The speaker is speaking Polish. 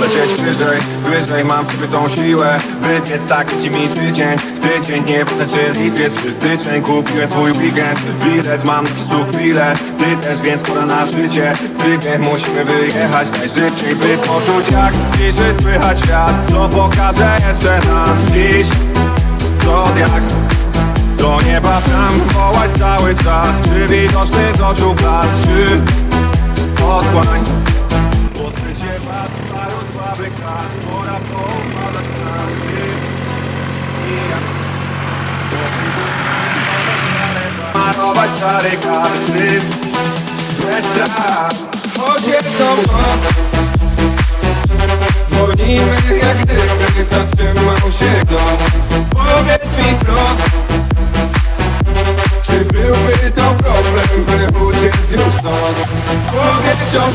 Lecieć wyżej, wyżej mam w sobie tą siłę. By biec tak leci mi tydzień W tydzień nie wystarczy lipiec czy styczeń Kupiłem swój weekend. Bilet mam na czasu chwilę. Ty też więc pora na życie. W trybie musimy wyjechać najszybciej By poczuć jak w ciszy świat. Co pokaże jeszcze nam dziś Zodiak do nieba tam wołać cały czas. Czy widoczny z oczu blask, czy otchłań Malować szary karty Bez strach Choć jedną noc Dzwonimy jak gdyby zatrzymał się dom. Powiedz mi wprost czy byłby to problem, by uciec już stąd? Głowie wciąż